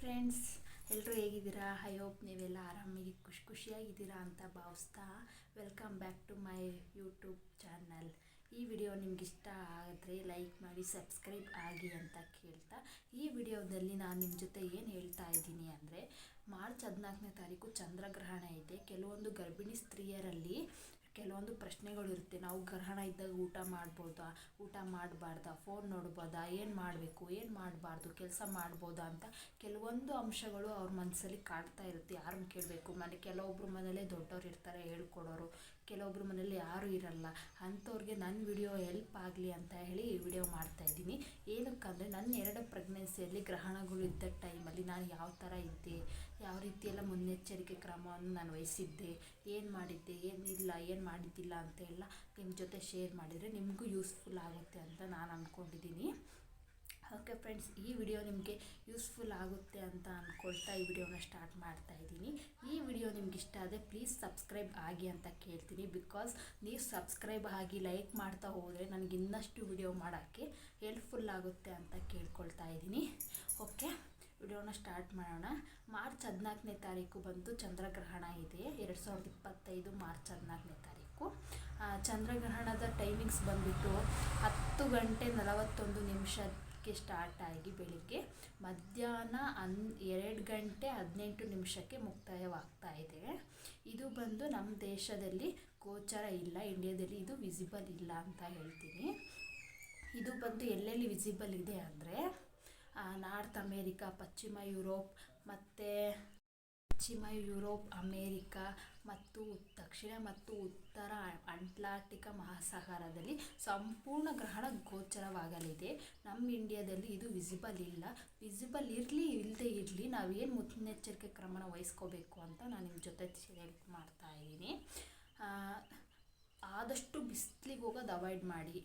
Friends ಎಲ್ಲರೂ ಹೇಗಿದ್ದೀರಾ? I hope ನೀವೆಲ್ಲ ಆರಾಮಾಗಿ ಖುಷಿ ಖುಷಿಯಾಗಿದ್ದೀರಾ ಅಂತ ಭಾವಿಸ್ತಾ welcome back to my YouTube channel ಈ ವಿಡಿಯೋ ನಿಮ್ಗೆ ಇಷ್ಟ ಆದರೆ ಲೈಕ್ ಮಾಡಿ ಸಬ್ಸ್ಕ್ರೈಬ್ ಆಗಿ ಅಂತ ಕೇಳ್ತಾ, ಈ ವಿಡಿಯೋದಲ್ಲಿ ನಾನು ನಿಮ್ಮ ಜೊತೆ ಏನು ಹೇಳ್ತಾ ಇದ್ದೀನಿ ಅಂದರೆ, ಮಾರ್ಚ್ ಹದಿನಾಲ್ಕನೇ ತಾರೀಕು ಚಂದ್ರಗ್ರಹಣ ಇದೆ. ಕೆಲವೊಂದು ಗರ್ಭಿಣಿ ಸ್ತ್ರೀಯರಲ್ಲಿ ಕೆಲವೊಂದು ಪ್ರಶ್ನೆಗಳು ಇರುತ್ತೆ ನಾವು ಗ್ರಹಣ ಇದ್ದಾಗ ಊಟ ಮಾಡ್ಬೋದಾ? ಊಟ ಮಾಡಬಾರ್ದಾ? ಫೋನ್ ನೋಡ್ಬೋದಾ? ಏನು ಮಾಡಬೇಕು? ಏನು ಮಾಡಬಾರ್ದು? ಕೆಲಸ ಮಾಡ್ಬೋದಾ ಅಂತ ಕೆಲವೊಂದು ಅಂಶಗಳು ಅವ್ರ ಮನಸ್ಸಲ್ಲಿ ಕಾಡ್ತಾ ಇರುತ್ತೆ. ಯಾರನ್ನು ಕೇಳಬೇಕು? ಮನೆ ಕೆಲವೊಬ್ಬರು ಮನೇಲೇ ದೊಡ್ಡವ್ರು ಇರ್ತಾರೆ, ಹೇಳ್ಕೊಡೋರು. ಕೆಲವೊಬ್ರು ಮನೇಲಿ ಯಾರೂ ಇರಲ್ಲ. ಅಂಥವ್ರಿಗೆ ನನ್ನ ವಿಡಿಯೋ ಹೆಲ್ಪ್ ಆಗಲಿ ಅಂತ ಹೇಳಿ ಈ ವಿಡಿಯೋ ಮಾಡ್ತಾಯಿದ್ದೀನಿ ಏನಕ್ಕಂದರೆ ನನ್ನ ಎರಡು ಪ್ರೆಗ್ನೆನ್ಸಿಯಲ್ಲಿ ಗ್ರಹಣಗಳು ಇದ್ದ ಟೈಮಲ್ಲಿ ನಾನು ಯಾವ ಥರ ಇದ್ದೆ, ಯಾವ ರೀತಿಯೆಲ್ಲ ಮುನ್ನೆಚ್ಚರಿಕೆ ಕ್ರಮವನ್ನು ನಾನು ವಹಿಸಿದ್ದೆ, ಏನು ಮಾಡಿದ್ದೆ ಏನಿಲ್ಲ ಏನು ಮಾಡಿದ್ದಿಲ್ಲ ಅಂತೆಲ್ಲ ನಿಮ್ಮ ಜೊತೆ ಶೇರ್ ಮಾಡಿದರೆ ನಿಮಗೂ ಯೂಸ್ಫುಲ್ ಆಗುತ್ತೆ ಅಂತ ನಾನು ಅಂದ್ಕೊಂಡಿದ್ದೀನಿ ಓಕೆ ಫ್ರೆಂಡ್ಸ್, ಈ ವಿಡಿಯೋ ನಿಮಗೆ ಯೂಸ್ಫುಲ್ ಆಗುತ್ತೆ ಅಂತ ಅಂದ್ಕೊಳ್ತಾ ಈ ವಿಡಿಯೋನ ಸ್ಟಾರ್ಟ್ ಮಾಡ್ತಾ ಇದ್ದೀನಿ. ಈ ವಿಡಿಯೋ ನಿಮ್ಗೆ ಇಷ್ಟ ಆದರೆ ಪ್ಲೀಸ್ ಸಬ್ಸ್ಕ್ರೈಬ್ ಆಗಿ ಅಂತ ಕೇಳ್ತೀನಿ. ಬಿಕಾಸ್ ನೀವು ಸಬ್ಸ್ಕ್ರೈಬ್ ಆಗಿ ಲೈಕ್ ಮಾಡ್ತಾ ಹೋದರೆ ನನಗೆ ಇನ್ನಷ್ಟು ವಿಡಿಯೋ ಮಾಡೋಕ್ಕೆ ಹೆಲ್ಪ್ಫುಲ್ ಆಗುತ್ತೆ ಅಂತ ಕೇಳ್ಕೊಳ್ತಾ ಇದ್ದೀನಿ. ಓಕೆ, ವಿಡಿಯೋನ ಸ್ಟಾರ್ಟ್ ಮಾಡೋಣ. ಮಾರ್ಚ್ ಹದಿನಾಲ್ಕನೇ ತಾರೀಕು ಬಂದು ಚಂದ್ರಗ್ರಹಣ ಇದೆ. ಎರಡು ಸಾವಿರದ ಇಪ್ಪತ್ತೈದು ಮಾರ್ಚ್ ಹದಿನಾಲ್ಕನೇ ತಾರೀಕು. ಚಂದ್ರಗ್ರಹಣದ ಟೈಮಿಂಗ್ಸ್ ಬಂದುಬಿಟ್ಟು ಹತ್ತು ಗಂಟೆ ನಲವತ್ತೊಂದು ನಿಮಿಷಕ್ಕೆ ಸ್ಟಾರ್ಟ್ ಆಗಿ ಬೆಳಿಗ್ಗೆ ಮಧ್ಯಾಹ್ನ ಹನ್, ಎರಡು ಗಂಟೆ ಹದಿನೆಂಟು ನಿಮಿಷಕ್ಕೆ ಮುಕ್ತಾಯವಾಗ್ತಾ ಇದೆ. ಇದು ಬಂದು ನಮ್ಮ ದೇಶದಲ್ಲಿ ಗೋಚರ ಇಲ್ಲ, ಇಂಡಿಯಾದಲ್ಲಿ ಇದು ವಿಸಿಬಲ್ ಇಲ್ಲ ಅಂತ ಹೇಳ್ತೀನಿ. ಇದು ಬಂದು ಎಲ್ಲೆಲ್ಲಿ ವಿಸಿಬಲ್ ಇದೆ ಅಂದರೆ ನಾರ್ತ್ ಅಮೇರಿಕಾ, ಪಶ್ಚಿಮ ಯುರೋಪ್ ಮತ್ತು ಪಶ್ಚಿಮ ಯುರೋಪ್, ಅಮೇರಿಕಾ ಮತ್ತು ದಕ್ಷಿಣ ಮತ್ತು ಉತ್ತರ ಅಂಟ್ಲಾಂಟಿಕ ಮಹಾಸಾಗರದಲ್ಲಿ ಸಂಪೂರ್ಣ ಗ್ರಹಣ ಗೋಚರವಾಗಲಿದೆ. ನಮ್ಮ ಇಂಡಿಯಾದಲ್ಲಿ ಇದು ವಿಸಿಬಲ್ ಇಲ್ಲ. ವಿಸಿಬಲ್ ಇರಲಿ ಇಲ್ಲದೆ ಇರಲಿ ನಾವೇನು ಮುನ್ನೆಚ್ಚರಿಕೆ ಕ್ರಮನ ವಹಿಸ್ಕೋಬೇಕು ಅಂತ ನಾನು ನಿಮ್ಮ ಜೊತೆ ಶೇರ್ ಮಾಡ್ತಾ ಇದ್ದೀನಿ. ಆದಷ್ಟು ಬಿಸಿಲಿಗೆ ಹೋಗೋದು ಅವಾಯ್ಡ್ ಮಾಡಿ.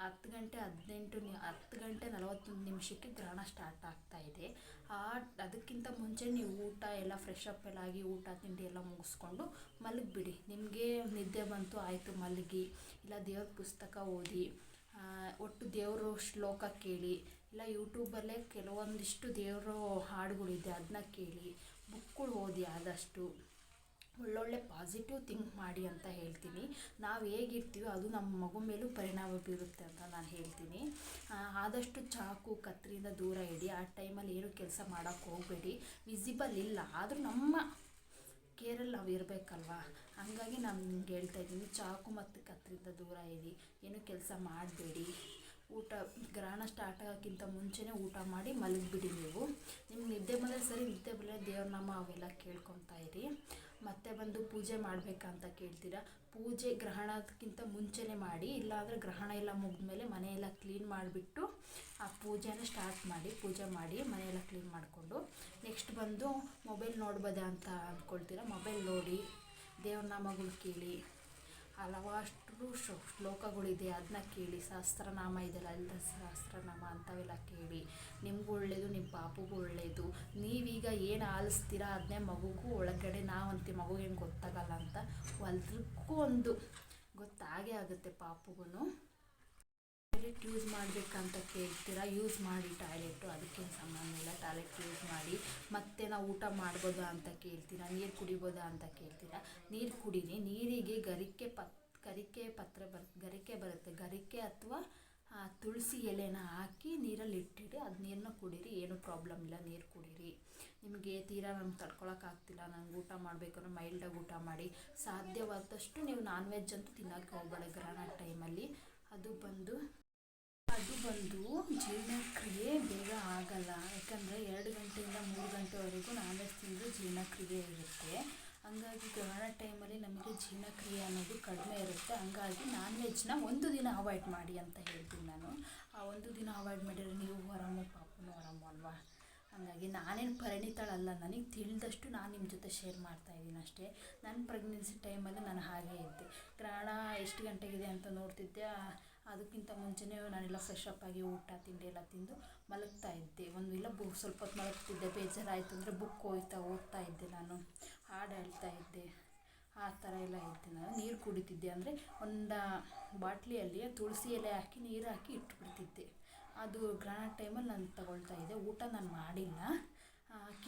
ಹತ್ತು ಗಂಟೆ ಹದಿನೆಂಟು ನಿ, ಹತ್ತು ಗಂಟೆ ನಲವತ್ತೊಂದು ನಿಮಿಷಕ್ಕೆ ಗ್ರಹಣ ಸ್ಟಾರ್ಟ್ ಆಗ್ತಾ ಇದೆ. ಆ, ಅದಕ್ಕಿಂತ ಮುಂಚೆ ನೀವು ಊಟ ಎಲ್ಲ ಫ್ರೆಶ್ ಅಪ್ ಎಲ್ಲ ಆಗಿ ಊಟ, ತಿಂಡಿ ಎಲ್ಲ ಮುಗಿಸ್ಕೊಂಡು ಮಲಗಿಬಿಡಿ. ನಿಮಗೆ ನಿದ್ದೆ ಬಂತು, ಆಯಿತು ಮಲಗಿ. ಇಲ್ಲ ದೇವ್ರ ಪುಸ್ತಕ ಓದಿ ಒಟ್ಟು ದೇವರು ಶ್ಲೋಕ ಕೇಳಿ, ಇಲ್ಲ ಯೂಟ್ಯೂಬಲ್ಲೇ ಕೆಲವೊಂದಿಷ್ಟು ದೇವರು ಹಾಡುಗಳಿದೆ ಅದನ್ನ ಕೇಳಿ, ಬುಕ್ಗಳು ಓದಿ ಆದಷ್ಟು ಒಳ್ಳೊಳ್ಳೆ ಪಾಸಿಟಿವ್ ಥಿಂಕ್ ಮಾಡಿ ಅಂತ ಹೇಳ್ತೀನಿ. ನಾವು ಹೇಗಿರ್ತೀವೋ ಅದು ನಮ್ಮ ಮಗು ಮೇಲೂ ಪರಿಣಾಮ ಬೀರುತ್ತೆ ಅಂತ ನಾನು ಹೇಳ್ತೀನಿ. ಆದಷ್ಟು ಚಾಕು ಕತ್ತರಿಯಿಂದ ದೂರ ಇಡಿ. ಆ ಟೈಮಲ್ಲಿ ಏನು ಕೆಲಸ ಮಾಡೋಕ್ಕೆ ಹೋಗಬೇಡಿ. ವಿಸಿಬಲ್ ಇಲ್ಲ. ಆದರೂ ನಮ್ಮ ಕೇರಲ್ಲಿ ನಾವು ಇರಬೇಕಲ್ವ? ಹಾಗಾಗಿ ನಾನು ನಿಮ್ಗೆ ಹೇಳ್ತಾ ಇದ್ದೀನಿ. ಚಾಕು ಮತ್ತು ಕತ್ತರಿಂದ ದೂರ ಇಡಿ. ಏನು ಕೆಲಸ ಮಾಡಬೇಡಿ. ಊಟ ಗ್ರಹಣ ಸ್ಟಾರ್ಟ್ ಆಗೋಕ್ಕಿಂತ ಮುಂಚೆನೇ ಊಟ ಮಾಡಿ ಮಲಗಿಬಿಡಿ ನೀವು. ನಿಮ್ಗೆ ನಿದ್ದೆ ಬಂದರೆ ಸರಿ, ನಿದ್ದೆ ಬಂದರೆ ದೇವ್ರ ನಾಮ ಅವೆಲ್ಲ ಕೇಳ್ಕೊತಾ ಇರಿ. ಮತ್ತೆ ಬಂದು ಪೂಜೆ ಮಾಡಬೇಕಂತ ಕೇಳ್ತೀರಾ? ಪೂಜೆ ಗ್ರಹಣಕ್ಕಿಂತ ಮುಂಚೆನೇ ಮಾಡಿ, ಇಲ್ಲಾಂದರೆ ಗ್ರಹಣ ಎಲ್ಲ ಮುಗಿದ್ಮೇಲೆ ಮನೆಯೆಲ್ಲ ಕ್ಲೀನ್ ಮಾಡಿಬಿಟ್ಟು ಆ ಪೂಜೆನ ಸ್ಟಾರ್ಟ್ ಮಾಡಿ, ಪೂಜೆ ಮಾಡಿ ಮನೆಯೆಲ್ಲ ಕ್ಲೀನ್ ಮಾಡಿಕೊಂಡು ನೆಕ್ಸ್ಟ್ ಬಂದು ಮೊಬೈಲ್ ನೋಡ್ಬೋದಾ ಅಂತ ಅಂದ್ಕೊಳ್ತೀರಾ? ಮೊಬೈಲ್ ನೋಡಿ, ದೇವ್ರ ನಾಮಗಳು ಕೇಳಿ. ಹಲವಷ್ಟು ಶ್ಲೋಕಗಳಿದೆ. ಅದನ್ನ ಕೇಳಿ, ಸಹಸ್ರನಾಮ ಇದೆಯಲ್ಲ ಲಲಿತ ಸಹಸ್ರನಾಮ ಅಂಥವೆಲ್ಲ ಕೇಳಿ. ನಿಮಗೂ ಒಳ್ಳೆಯದು ನಿಮ್ಮ ಪಾಪುಗೂ ಒಳ್ಳೆಯದು ನೀವೀಗ ಏನು ಆಲಿಸ್ತೀರಾ ಅದನ್ನೇ ಮಗುಗೂ ಒಳಗಡೆ ನಾವಂತೆ ಹೆಂಗೆ ಗೊತ್ತಾಗಲ್ಲ ಅಂತ. ಹೊಲದಕ್ಕೂ ಒಂದು ಗೊತ್ತಾಗೇ ಆಗುತ್ತೆ ಪಾಪುಗೂ ಟಾಯ್ಲೆಟ್ ಯೂಸ್ ಮಾಡಬೇಕಂತ ಕೇಳ್ತೀರಾ? ಯೂಸ್ ಮಾಡಿ ಟಾಯ್ಲೆಟು ಅದಕ್ಕೇನು ಸಂಬಂಧ? ಟಾಯ್ಲೆಟ್ ಯೂಸ್ ಮಾಡಿ, ಮತ್ತೆ ನಾವು ಊಟ ಮಾಡ್ಬೋದಾ ಅಂತ ಕೇಳ್ತೀರಾ? ನೀರು ಕುಡಿಬೋದಾ ಅಂತ ಕೇಳ್ತೀರಾ? ನೀರು ಕುಡೀರಿ. ನೀರಿಗೆ ಗರಿಕೆ ಪತ್, ಗರಿಕೆ ಪತ್ರ ಬರ್, ಗರಿಕೆ ಬರುತ್ತೆ. ಗರಿಕೆ ಅಥವಾ ತುಳಸಿ ಎಲೆನ ಹಾಕಿ ನೀರಲ್ಲಿ ಇಟ್ಟಿರಿ ಅದು ನೀರನ್ನ ಕುಡೀರಿ. ಏನೂ ಪ್ರಾಬ್ಲಮ್ ಇಲ್ಲ, ನೀರು ಕುಡೀರಿ. ನಿಮಗೆ ತೀರಾ ನಮ್ಗೆ ತಡ್ಕೊಳಕ್ಕಾಗ್ತಿಲ್ಲ ನಂಗೆ ಊಟ ಮಾಡಬೇಕು ಅಂದ್ರೆ ಮೈಲ್ಡಾಗಿ ಊಟ ಮಾಡಿ. ಸಾಧ್ಯವಾದಷ್ಟು ನೀವು ನಾನ್ ವೆಜ್ ಅಂತೂ ತಿನ್ನೋಕ್ಕೆ ಹೋಗಬೇಡ. ಗ್ರಹಣ ಟೈಮಲ್ಲಿ ಅದು ಬಂದು ಅದು ಬಂದು ಜೀರ್ಣಕ್ರಿಯೆ ಬೇಗ ಆಗಲ್ಲ. ಯಾಕಂದರೆ ಎರಡು ಗಂಟೆಯಿಂದ ಮೂರು ಗಂಟೆವರೆಗೂ ನಾನ್ ವೆಜ್ ತಿಂದರೆ ಜೀರ್ಣಕ್ರಿಯೆ ಇರುತ್ತೆ. ಹಂಗಾಗಿ ಗ್ರಹಣ ಟೈಮಲ್ಲಿ ನಮಗೆ ಜೀರ್ಣಕ್ರಿಯೆ ಅನ್ನೋದು ಕಡಿಮೆ ಇರುತ್ತೆ. ಹಂಗಾಗಿ ನಾನ್ ವೆಜ್ನ ಒಂದು ದಿನ ಅವಾಯ್ಡ್ ಮಾಡಿ ಅಂತ ಹೇಳ್ತೀನಿ ನಾನು. ಆ ಒಂದು ದಿನ ಅವಾಯ್ಡ್ ಮಾಡಿದರೆ ನೀವು ಆರಾಮು ಪಾಪನೂ ಹೊರಮು ಅಲ್ವಾ? ಹಾಗಾಗಿ ನಾನೇನು ಪರಿಣಿತಳಲ್ಲ. ನನಗೆ ತಿಳಿದಷ್ಟು ನಾನು ನಿಮ್ಮ ಜೊತೆ ಶೇರ್ ಮಾಡ್ತಾ ಇದ್ದೀನಿ ಅಷ್ಟೇ. ನನ್ನ ಪ್ರೆಗ್ನೆನ್ಸಿ ಟೈಮಲ್ಲಿ ನಾನು ಹಾಗೆ ಇದ್ದೆ. ಗ್ರಹಣ ಎಷ್ಟು ಗಂಟೆಗಿದೆ ಅಂತ ನೋಡ್ತಿದ್ದೆ ಅದಕ್ಕಿಂತ ಮುಂಚೆನೇ ನಾನೆಲ್ಲ ಫ್ರೆಶ್ ಅಪ್ ಆಗಿ ಊಟ, ತಿಂಡಿ ಎಲ್ಲ ತಿಂದು ಮಲಗ್ತಾ ಇದ್ದೆ. ಒಂದು ಇಲ್ಲ ಬು ಸ್ವಲ್ಪ ಹೊತ್ತು ಮಲಗ್ತಿದ್ದೆ, ಬೇಜಾರಾಯಿತು ಅಂದರೆ ಬುಕ್ ಹೋಯ್ತಾ ಓದ್ತಾ ಇದ್ದೆ ನಾನು. ಹಾಡು ಹೇಳ್ತಾ ಇದ್ದೆ. ಆ ಥರ ಎಲ್ಲ ಇದ್ದೆ ನಾನು. ನೀರು ಕುಡಿತಿದ್ದೆ ಅಂದರೆ ಒಂದು ಬಾಟ್ಲಿಯಲ್ಲಿ ತುಳಸಿ ಎಲೆ ಹಾಕಿ ನೀರು ಹಾಕಿ ಇಟ್ಬಿಡ್ತಿದ್ದೆ. ಅದು ಗ್ರಹಣ ಟೈಮಲ್ಲಿ ನಾನು ತಗೊಳ್ತಾ ಇದ್ದೆ. ಊಟ ನಾನು ಮಾಡಿಲ್ಲ.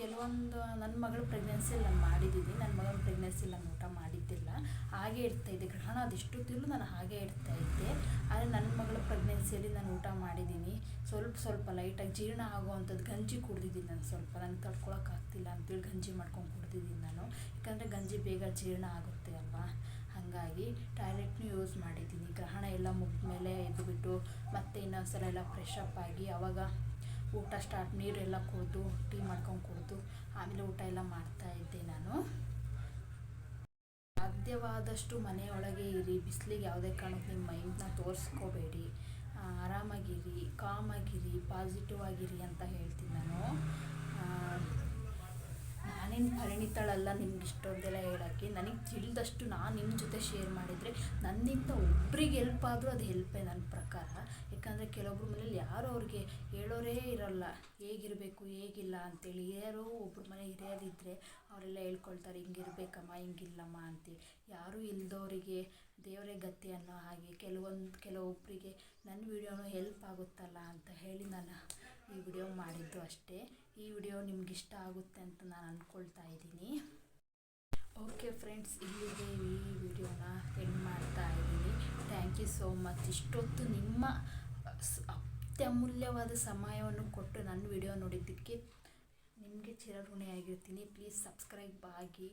ಮಗಳು ಪ್ರೆಗ್ನೆನ್ಸಿಯಲ್ಲಿ ನಾನು ಮಾಡಿದ್ದೀನಿ ನನ್ನ ಮಗಳ ಪ್ರೆಗ್ನೆನ್ಸಿಯಲ್ಲಿ ನಾನು ಊಟ ಮಾಡಿದ್ದಿಲ್ಲ. ಹಾಗೆ ಇರ್ತಾಯಿದ್ದೆ ಗ್ರಹಣ ಅದೆಷ್ಟೊತ್ತಿರಲು ನಾನು ಹಾಗೆ ಇರ್ತಾ ಇದ್ದೆ. ಆದರೆ ನನ್ನ ಮಗಳ ಪ್ರೆಗ್ನೆನ್ಸಿಯಲ್ಲಿ ನಾನು ಊಟ ಮಾಡಿದ್ದೀನಿ ಸ್ವಲ್ಪ ಸ್ವಲ್ಪ ಲೈಟಾಗಿ ಜೀರ್ಣ ಆಗುವಂಥದ್ದು ಗಂಜಿ ಕುಡ್ದಿದ್ದೀನಿ ನಾನು ಸ್ವಲ್ಪ. ನನಗೆ ತಡ್ಕೊಳಕ್ಕಾಗ್ತಿಲ್ಲ ಅಂತೇಳಿ ಗಂಜಿ ಮಾಡ್ಕೊಂಡು ಕುಡ್ದಿದ್ದೀನಿ ನಾನು. ಯಾಕಂದರೆ ಗಂಜಿ ಬೇಗ ಜೀರ್ಣ ಆಗುತ್ತೆ ಅಲ್ವಾ? ಹಾಗಾಗಿ ಟಾಯ್ಲೆಟ್ನೂ ಯೂಸ್ ಮಾಡಿದ್ದೀನಿ. ಗ್ರಹಣ ಎಲ್ಲ ಮುಗಿದ ಮೇಲೆ ಎದ್ದುಬಿಟ್ಟು ಮತ್ತೆ ಇನ್ನೊಂದು ಸಲ ಎಲ್ಲ ಫ್ರೆಶ್ ಅಪ್ ಆಗಿ ಆವಾಗ ಊಟ ಸ್ಟಾರ್ಟ್ ನೀರೆಲ್ಲ ಕುಡಿದು, ಟೀ ಮಾಡ್ಕೊಂಡು ಕುಡಿದು, ಆಮೇಲೆ ಊಟ ಎಲ್ಲ ಮಾಡ್ತಾ ಇದ್ದೆ ನಾನು. ಸಾಧ್ಯವಾದಷ್ಟು ಮನೆಯೊಳಗೆ ಇರಿ, ಬಿಸಿಲಿಗೆ ಯಾವುದೇ ಕಾರಣಕ್ಕೆ ನಿಮ್ಮ ಮೈಂಡ್ನ ತೋರಿಸ್ಕೋಬೇಡಿ. ಆರಾಮಾಗಿರಿ ಕಾಮಾಗಿರಿ ಪಾಸಿಟಿವ್ ಆಗಿರಿ ಅಂತ ಹೇಳ್ತೀನಿ ನಾನು. ನಾನೇನು ಪರಿಣಿತಳಲ್ಲ ನಿಮ್ಗೆ ಇಷ್ಟೊಂದೆಲ್ಲ ಹೇಳೋಕ್ಕೆ. ನನಗೆ ತಿಳಿದಷ್ಟು ನಾನು ನಿಮ್ಮ ಜೊತೆ ಶೇರ್ ಮಾಡಿದರೆ ನನ್ನಿಂದ ಒಬ್ರಿಗೆ ಹೆಲ್ಪ್ ಆದರೂ ಅದು ಹೆಲ್ಪೇ ನನ್ನ ಪ್ರಕಾರ. ಯಾಕಂದರೆ ಕೆಲವೊಬ್ರ ಮನೇಲಿ ಯಾರು ಅವ್ರಿಗೆ ಹೇಳೋರೇ ಇರೋಲ್ಲ, ಹೇಗಿರಬೇಕು, ಹೇಗಿಲ್ಲ ಅಂತೇಳಿ. ಯಾರೋ ಒಬ್ರ ಮನೆ ಹಿರಿಯರಿದ್ದರೆ ಅವರೆಲ್ಲ ಹೇಳ್ಕೊಳ್ತಾರೆ, ಹಿಂಗಿರ್ಬೇಕಮ್ಮ, ಹಿಂಗಿಲ್ಲಮ್ಮ ಅಂತೇಳಿ. ಯಾರೂ ಇಲ್ಲದವರಿಗೆ ದೇವರೇ ಗತಿ ಅನ್ನೋ ಹಾಗೆ ಕೆಲವೊಂದು ಕೆಲವೊಬ್ಬರಿಗೆ ನನ್ನ ವಿಡಿಯೋನು ಹೆಲ್ಪ್ ಆಗುತ್ತಲ್ಲ ಅಂತ ಹೇಳಿ ನಾನು ಈ ವಿಡಿಯೋ ಮಾಡಿದ್ದು ಅಷ್ಟೇ. ಈ ವಿಡಿಯೋ ನಿಮ್ಗೆ ಇಷ್ಟ ಆಗುತ್ತೆ ಅಂತ ನಾನು ಅಂದ್ಕೊಳ್ತಾ ಇದ್ದೀನಿ. ಓಕೆ ಫ್ರೆಂಡ್ಸ್ ಇಲ್ಲಿಗೆ ಈ ವಿಡಿಯೋನ ಎಂಡ್ ಮಾಡ್ತಾ ಇದ್ದೀನಿ. ಥ್ಯಾಂಕ್ ಯು ಸೋ ಮಚ್ ಇಷ್ಟೊತ್ತು ನಿಮ್ಮ ಅತ್ಯಮೂಲ್ಯವಾದ ಸಮಯವನ್ನು ಕೊಟ್ಟು ನನ್ನ ವಿಡಿಯೋ ನೋಡಿದ್ದಕ್ಕೆ ನಿಮಗೆ ಚಿರಋಣಿಯಾಗಿರ್ತೀನಿ. ಪ್ಲೀಸ್ ಸಬ್ಸ್ಕ್ರೈಬ್ ಆಗಿ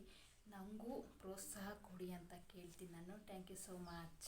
ನನಗೂ ಪ್ರೋತ್ಸಾಹ ಕೊಡಿ ಅಂತ ಕೇಳ್ತೀನಿ ನಾನು. Thank you so much